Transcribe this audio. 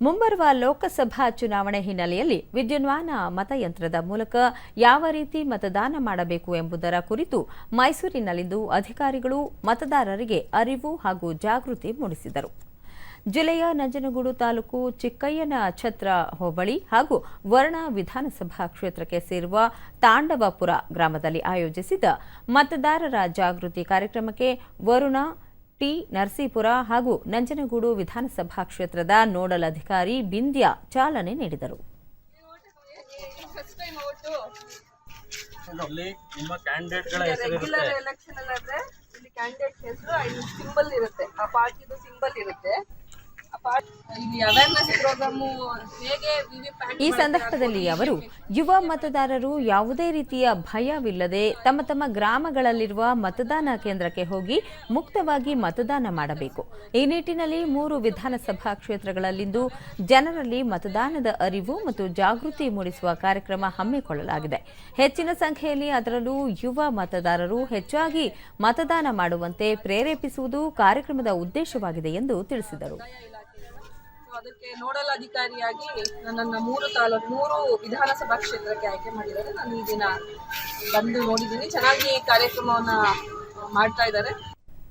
ಮುಂಬರುವ ಲೋಕಸಭಾ ಚುನಾವಣೆ ಹಿನ್ನೆಲೆಯಲ್ಲಿ ವಿದ್ಯುನ್ಮಾನ ಮತಯಂತ್ರದ ಮೂಲಕ ಯಾವ ರೀತಿ ಮತದಾನ ಮಾಡಬೇಕು ಎಂಬುದರ ಕುರಿತು ಮೈಸೂರಿನಲ್ಲಿಂದು ಅಧಿಕಾರಿಗಳು ಮತದಾರರಿಗೆ ಅರಿವು ಹಾಗೂ ಜಾಗೃತಿ ಮೂಡಿಸಿದರು. ಜಿಲ್ಲೆಯ ನಂಜನಗೂಡು ತಾಲೂಕು ಚಿಕ್ಕಯ್ಯನ ಛತ್ರ ಹೋಬಳಿ ಹಾಗೂ ವರ್ಣ ವಿಧಾನಸಭಾ ಕ್ಷೇತ್ರಕ್ಕೆ ಸೇರುವ ತಾಂಡವಪುರ ಗ್ರಾಮದಲ್ಲಿ ಆಯೋಜಿಸಿದ ಮತದಾರರ ಜಾಗೃತಿ ಕಾರ್ಯಕ್ರಮಕ್ಕೆ ವರುಣ ಟಿ ನರಸೀಪುರ ಹಾಗೂ ನಂಜನಗೂಡು ವಿಧಾನಸಭಾ ಕ್ಷೇತ್ರದ ನೋಡಲ್ ಅಧಿಕಾರಿ ಬಿಂದ್ಯಾ ಚಾಲನೆ ನೀಡಿದರು. ಹೆಸರು ಇರುತ್ತೆ ಎಲೆಕ್ಷನ್ ಅಲ್ಲಾದ್ರೆ ಇಲ್ಲಿ ಕ್ಯಾಂಡಿಡೇಟ್ ಹೆಸರು ಇಲ್ಲಿ ಸಿಂಬಲ್ ಇರುತ್ತೆ. ಆ ಪಾರ್ಟಿದು ಸಿಂಬಲ್ ಇರುತ್ತೆ. ಈ ಸಂದರ್ಭದಲ್ಲಿ ಅವರು ಯುವ ಮತದಾರರು ಯಾವುದೇ ರೀತಿಯ ಭಯವಿಲ್ಲದೆ ತಮ್ಮ ತಮ್ಮ ಗ್ರಾಮಗಳಲ್ಲಿರುವ ಮತದಾನ ಕೇಂದ್ರಕ್ಕೆ ಹೋಗಿ ಮುಕ್ತವಾಗಿ ಮತದಾನ ಮಾಡಬೇಕು. ಈ ನಿಟ್ಟಿನಲ್ಲಿ ಮೂರು ವಿಧಾನಸಭಾ ಕ್ಷೇತ್ರಗಳಲ್ಲಿಂದು ಜನರಲ್ಲಿ ಮತದಾನದ ಅರಿವು ಮತ್ತು ಜಾಗೃತಿ ಮೂಡಿಸುವ ಕಾರ್ಯಕ್ರಮ ಹಮ್ಮಿಕೊಳ್ಳಲಾಗಿದೆ. ಹೆಚ್ಚಿನ ಸಂಖ್ಯೆಯಲ್ಲಿ ಅದರಲ್ಲೂ ಯುವ ಮತದಾರರು ಹೆಚ್ಚಾಗಿ ಮತದಾನ ಮಾಡುವಂತೆ ಪ್ರೇರೇಪಿಸುವುದು ಕಾರ್ಯಕ್ರಮದ ಉದ್ದೇಶವಾಗಿದೆ ಎಂದು ತಿಳಿಸಿದರು. ಅದಕ್ಕೆ ನೋಡಲ್ ಅಧಿಕಾರಿಯಾಗಿ ನನ್ನನ್ನು ಮೂರು ತಾಲೂಕು ಮೂರು ವಿಧಾನಸಭಾ ಕ್ಷೇತ್ರಕ್ಕೆ ಆಯ್ಕೆ ಮಾಡಿದ್ದಾರೆ. ನಾನು ಈ ದಿನ ಬಂದು ನೋಡಿದ್ದೀನಿ. ಚೆನ್ನಾಗಿ ಕಾರ್ಯಕ್ರಮವನ್ನು ಮಾಡ್ತಾ ಇದ್ದಾರೆ.